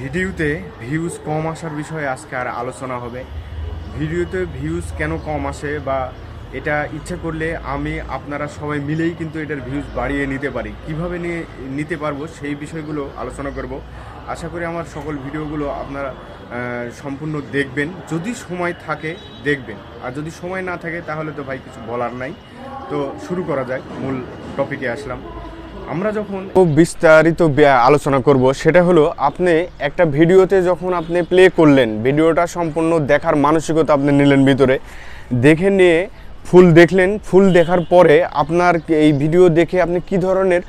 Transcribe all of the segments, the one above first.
ভিডিওতে ভিউজ কম আসার বিষয়ে আজকে আর আলোচনা হবে। ভিডিওতে ভিউজ কেন কম আসে বা এটা ইচ্ছা করলে আমি, আপনারা সবাই মিলেই কিন্তু এটার ভিউজ বাড়িয়ে নিতে পারি। কীভাবে নিয়ে নিতে পারব সেই বিষয়গুলো আলোচনা করব। আশা করি আমার সকল ভিডিওগুলো আপনারা সম্পূর্ণ দেখবেন। যদি সময় থাকে, দেখবেন। আর যদি সময় না থাকে, তাহলে তো ভাই কিছু বলার নাই। তো শুরু করা যায় মূল টপিকে আসলাম। আমরা যখন খুব বিস্তারিত আলোচনা করব, সেটা হলো আপনি একটা ভিডিওতে যখন আপনি প্লে করলেন, ভিডিওটা সম্পূর্ণ দেখার মানসিকতা আপনি নিলেন ভিতরে, দেখে নিয়ে ফুল দেখলেন, ফুল দেখার পরে আপনার এই ভিডিও দেখে আপনি কি ধরনের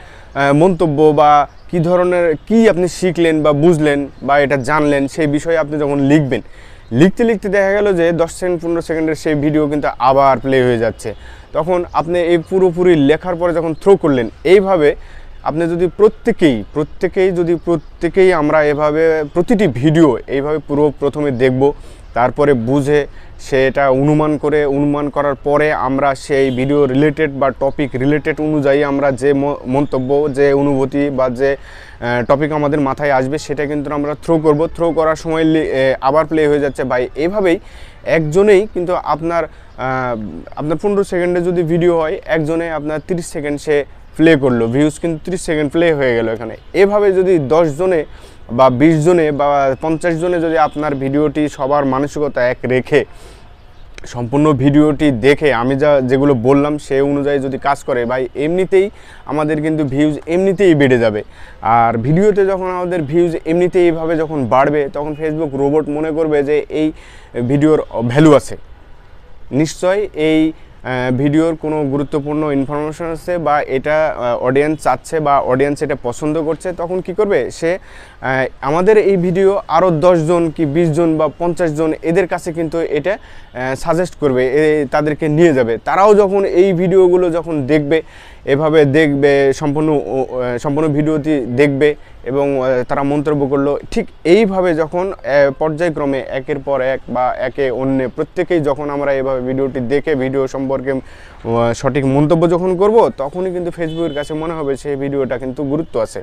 মন্তব্য বা কি ধরনের, কি আপনি শিখলেন বা বুঝলেন বা এটা জানলেন, সেই বিষয়ে আপনি যখন লিখবেন লিখতে লিখতে দেখা গেল যে দশ সেকেন্ড, পনেরো সেকেন্ডের সেই ভিডিও কিন্তু আবার প্লে হয়ে যাচ্ছে। তখন আপনি এই পুরোপুরি লেখার পরে যখন থ্রো করলেন, এইভাবে আপনি যদি প্রত্যেকেই প্রত্যেকেই যদি প্রত্যেকেই আমরা এভাবে প্রতিটি ভিডিও এইভাবে পুরো প্রথমে দেখব তারপরে বুঝে সেটা অনুমান করে, অনুমান করার পরে আমরা সেই ভিডিও রিলেটেড বা টপিক রিলেটেড অনুযায়ী আমরা যে মন্তব্য, যে অনুভূতি বা যে টপিক আমাদের মাথায় আসবে সেটা কিন্তু আমরা থ্রো করব। থ্রো করার সময় আবার প্লে হয়ে যাচ্ছে। ভাই, এভাবেই একজনেই কিন্তু আপনার আপনার পনেরো সেকেন্ডে যদি ভিডিও হয়, একজনে আপনার তিরিশ সেকেন্ড সে প্লে করল ভিউজ কিন্তু তিরিশ সেকেন্ড প্লে হয়ে গেল এখানে। এভাবে যদি দশ জনে বা বিশ জনে বা পঞ্চাশ জনে যদি আপনার ভিডিওটি সবার মানসিকতা এক রেখে সম্পূর্ণ ভিডিওটি দেখে, আমি যা যেগুলো বললাম সে অনুযায়ী যদি কাজ করে, ভাই, এমনিতেই আমাদের কিন্তু ভিউজ এমনিতেই বেড়ে যাবে। আর ভিডিওতে যখন আমাদের ভিউজ এমনিতেই এইভাবে যখন বাড়বে, তখন ফেসবুক রোবট মনে করবে যে এই ভিডিওর ভ্যালু আছে। নিশ্চয় এই ভিডিওর কোনো গুরুত্বপূর্ণ ইনফরমেশন আছে বা এটা অডিয়েন্স চাচ্ছে বা অডিয়েন্স এটা পছন্দ করছে, তখন কি করবে? সে আমাদের এই ভিডিও আরও জন কি জন বা পঞ্চাশ জন এদের কাছে কিন্তু এটা সাজেস্ট করবে তাদেরকে নিয়ে যাবে। তারাও যখন এই ভিডিওগুলো যখন দেখবে এভাবে দেখবে, সম্পূর্ণ সম্পূর্ণ ভিডিওটি দেখবে এবং তারা মন্তব্য করল। ঠিক এইভাবে যখন পর্যায়ক্রমে একের পর এক বা একে অন্য প্রত্যেকেই যখন আমরা এভাবে ভিডিওটি দেখে, ভিডিও সম্পর্কে সঠিক মন্তব্য যখন করব, তখনই কিন্তু ফেসবুকের কাছে মনে হবে সেই ভিডিওটা কিন্তু গুরুত্ব আছে।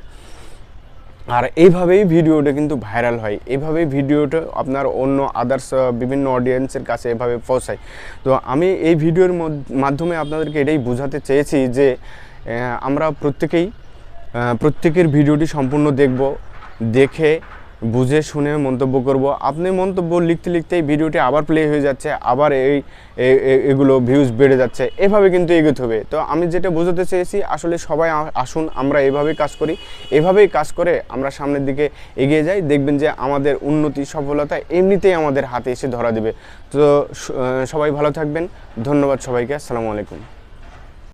আর এইভাবেই ভিডিওটা কিন্তু ভাইরাল হয়। এইভাবেই ভিডিওটা আপনার অন্য আদার্স বিভিন্ন অডিয়েন্সের কাছে এভাবে পৌঁছায়। তো আমি এই ভিডিওর মাধ্যমে আপনাদেরকে এটাই বোঝাতে চেয়েছি যে আমরা প্রত্যেকেই প্রত্যেকের ভিডিওটি সম্পূর্ণ দেখব, দেখে বুঝে শুনে মন্তব্য করব। আপনি মন্তব্য লিখতে লিখতেই ভিডিওটি আবার প্লে হয়ে যাচ্ছে, আবার এই এগুলো ভিউজ বেড়ে যাচ্ছে। এভাবে কিন্তু এগোতে হবে। তো আমি যেটা বোঝাতে চেয়েছি, আসলে সবাই আসুন, আমরা এভাবেই কাজ করি। এভাবেই কাজ করে আমরা সামনের দিকে এগিয়ে যাই। দেখবেন যে আমাদের উন্নতি, সফলতা এমনিতেই আমাদের হাতে এসে ধরা দেবে। তো সবাই ভালো থাকবেন। ধন্যবাদ সবাইকে। আসসালামু আলাইকুম।